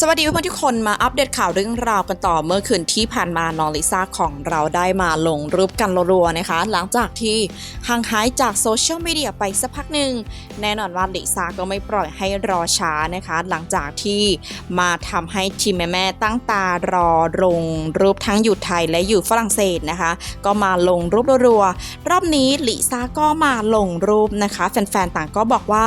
สวัสดีเพื่อนๆทุกคนมาอัปเดตข่าวเรื่องราวกันต่อเมื่อคืนที่ผ่านมานอริซาของเราได้มาลงรูปกันรัวๆนะคะ หลังจากที่ห่างหายจากโซเชียลมีเดียไปสักพักหนึ่งแน่นอนว่าลิซ่าก็ไม่ปล่อยให้รอช้านะคะ หลังจากที่มาทำให้ทีมแม่ๆตั้งตารอลงรูปทั้งอยู่ไทยและอยู่ฝรั่งเศสนะคะ ก็มาลงรูปรัวๆรอบนี้ลิซ่าก็มาลงรูปนะคะ แฟนๆต่างก็บอกว่า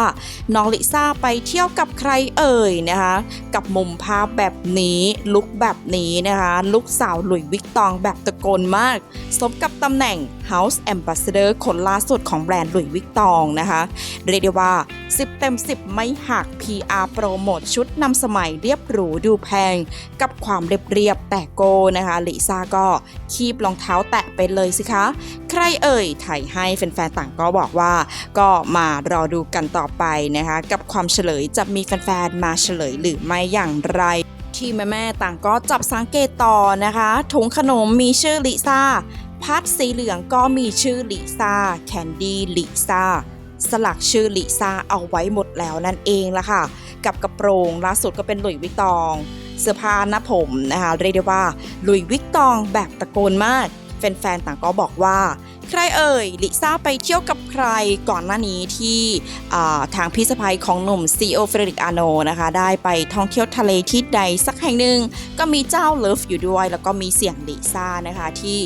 น้องลิซ่าไปเที่ยวกับใครเอ่ยนะคะ กับมุมภาพแบบนี้ลุคแบบนี้นะคะลุคสาวหลุยวิกตองแบบตะโกนมาก สมกับตำแหน่ง House Ambassador คนล่าสุดของแบรนด์หลุยวิกตองนะคะ เรียกได้ว่า 10 เต็ม 10 ไม่หัก PR โปรโมทชุดนำสมัยเรียบหรูดูแพง กับความเรียบๆแต่โกนะคะลิซ่าก็คีบรองเท้าแตะไปเลยสิคะ ใครเอ่ยถ่ายให้แฟนๆต่างก็บอกว่า ก็มารอดูกันต่อไปนะคะ กับความเฉลยจะมีแฟนๆมาเฉลยหรือไม่อย่างไรที่แม่ๆต่างก็จับสังเกตต่อนะคะถุงขนมมีชื่อลิซ่าพัดสีเหลืองก็มีชื่อลิซ่าแคนดี้ลิซ่า สลักชื่อลิซ่าเอาไว้หมดแล้วนั่นเองละค่ะ กับกระโปรงล่าสุดก็เป็นหลุยวิกตอง เสื้อผ้าหน้าผมนะคะเรียกได้ว่าหลุยวิกตองแบบตะโกนมาก แฟนๆต่างก็บอกว่า ใครเอ่ยลิซ่าไปเที่ยวกับใครก่อนหน้านี้ที่ทางพี่สะพ้ยของหนุ่มซีโอเฟรดิกอาโนนะคะ ได้ไปท่องเที่ยวทะเลที่ใดสักแห่งหนึ่งก็มีเจ้าเลิฟอยู่ด้วย แล้วก็มีเสียงลิซ่านะคะที่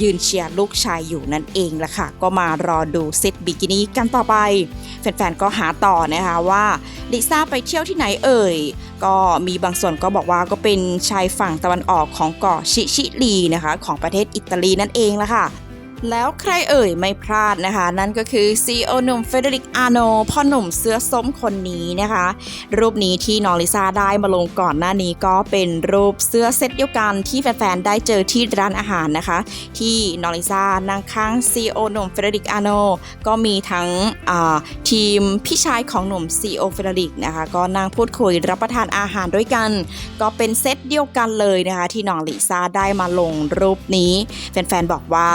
ยืนเชียร์ลูกชายอยู่นั่นเองละค่ะ ก็มารอดูเซตบิกินี่กันต่อไป แฟนๆ ก็หาต่อนะคะว่าลิซ่าไปเที่ยวที่ไหนเอ่ย ก็มีบางส่วนก็บอกว่าก็เป็นชายฝั่งตะวันออกของเกาะชิชิลีนะคะ ของประเทศอิตาลีนั่นเองละค่ะ แล้วใครเอ่ยไม่พลาดนะคะ นั่นก็คือซีโอหนุ่มเฟเดริกอาโนพ่อหนุ่มเสื้อส้มคนนี้นะคะ รูปนี้ที่นอริซาได้มาลงก่อนหน้านี้ก็เป็นรูปเสื้อเซตเดียวกันที่แฟนๆได้เจอที่ร้านอาหารนะคะ ที่นอริซานั่งข้างซีโอหนุ่มเฟเดริกอาโนก็มีทั้งทีมพี่ชายของหนุ่มซีโอเฟเดริกนะคะ ก็นั่งพูดคุยรับประทานอาหารด้วยกัน ก็เป็นเซตเดียวกันเลยนะคะ ที่น้องลิซ่าได้มาลงรูปนี้แฟนๆบอกว่า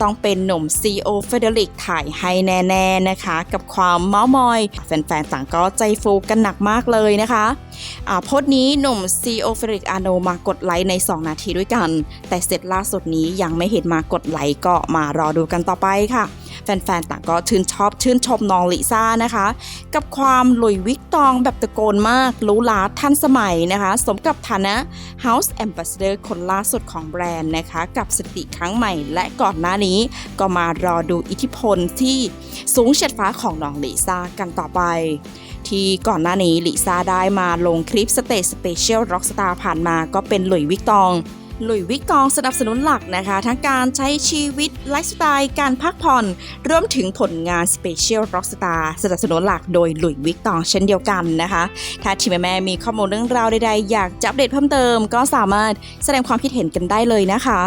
ต้องเป็นหนุ่มซีโอเฟเดริกถ่ายให้แน่ๆนะคะ กับความเมาส์มอย แฟนๆ ต่างก็ใจฟูกันหนักมากเลยนะคะอาโพสต์นี้หนุ่มซีโอเฟเดริกอาโนมากดไลค์ใน 2 นาทีด้วยกัน แต่เสร็จล่าสุดนี้ยังไม่เห็นมากดไลค์ก็มารอดูกันต่อไปค่ะ แฟนๆ ต่างก็ชื่นชอบชื่นชมน้องลิซ่านะคะ กับความหลุยวิกตองแบบตะโกนมากรู้ล้าทันสมัยนะคะ สมกับฐานะ House Ambassador คนล่าสุดของแบรนด์นะคะ กับสติครั้งใหม่และก่อนหน้านี้ก็มารอดูอิทธิพลที่สูงเฉียดฟ้าของน้องลิซ่ากันต่อไปที่ก่อนหน้านี้ลิซ่าได้มาลงคลิปสเตจสเปเชียลร็อกสตาร์ผ่านมาก็เป็นหลุยวิกตอง ลุยวิกองสนับสนุนหลักนะคะ ทั้งการใช้ชีวิตไลฟ์สไตล์การพักผ่อนรวมถึงผลงานสเปเชียลร็อกสตาร์สนับสนุนหลักโดยหลุยวิกตองเช่นเดียวกันนะคะ ถ้าทีมแม่มีข้อมูลเรื่องราวใดๆ อยากจะอัปเดตเพิ่มเติม ก็สามารถแสดงความคิดเห็นกันได้เลยนะคะ